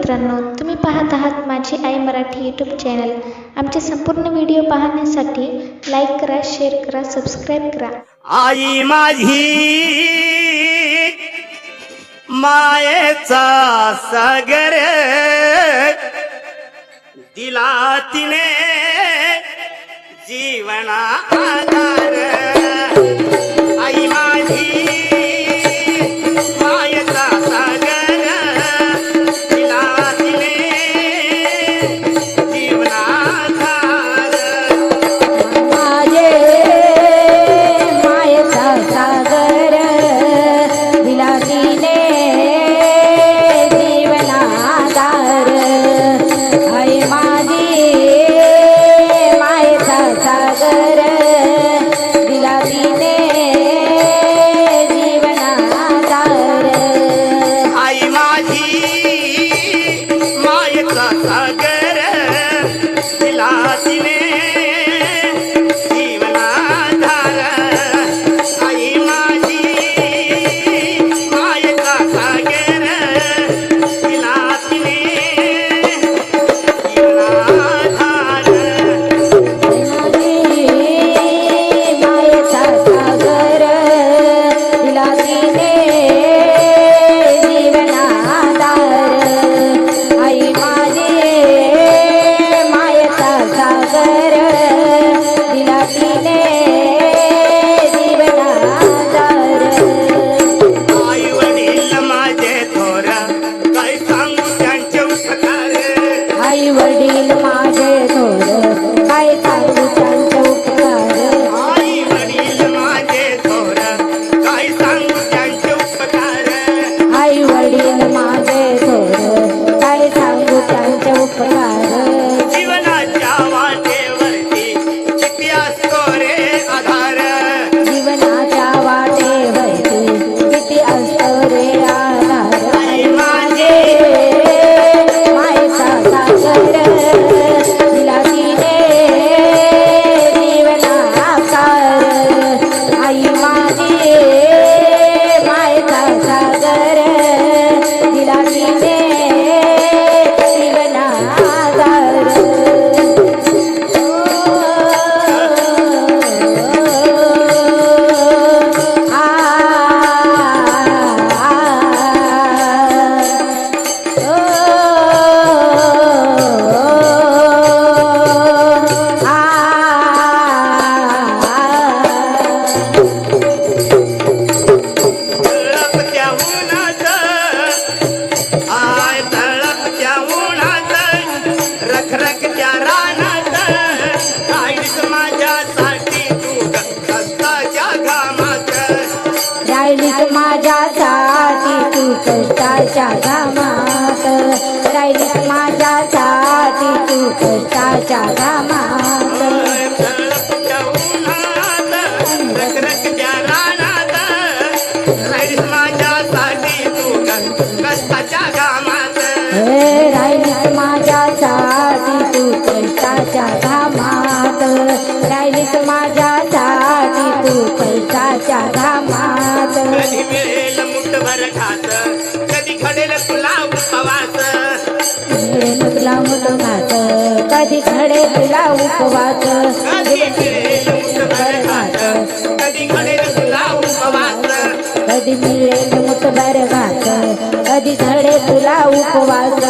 मित्रांनो तुम्ही पाहत आहात माझी आई मराठी यूट्यूब चॅनल आमचे संपूर्ण व्हिडिओ पाहण्यासाठी लाईक करा शेअर करा सबस्क्राईब करा. आई माझी मायेचा सागर. दिला तिने जीवना आधार 啊！金 कष्टाच्या कामात राहिलीस माझ्यासाठी तू कष्टाच्या कामात. लग्ला होत भात कधी खडे तुला उपवास. कधी मिळेल मुठभर भात कधी खडे तुला उपवास.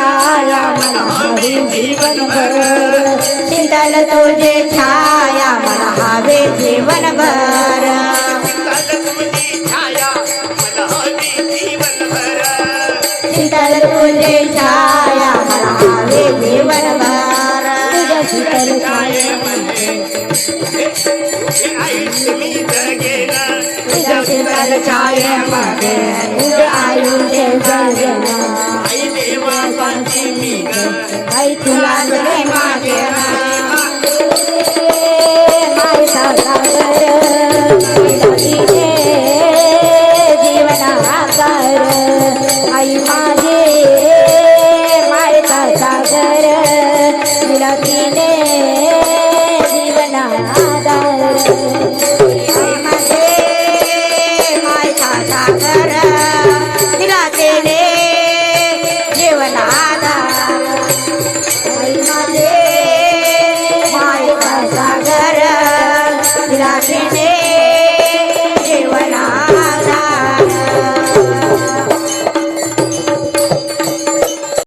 छाया मला हवे जीवनभर शीतल तुझे छाया मला हवी जीवनभर शीतल तुझे छाया मला हवे जीवनभर तुझ्या शीतल छाया तुझ्या शीतल छाया जगेन तुझ्या आयुष्य शीतल आई तुला जय मागे माय सागर जीवना सागर आई माझे माय सागर तिला तिने जीवना आधार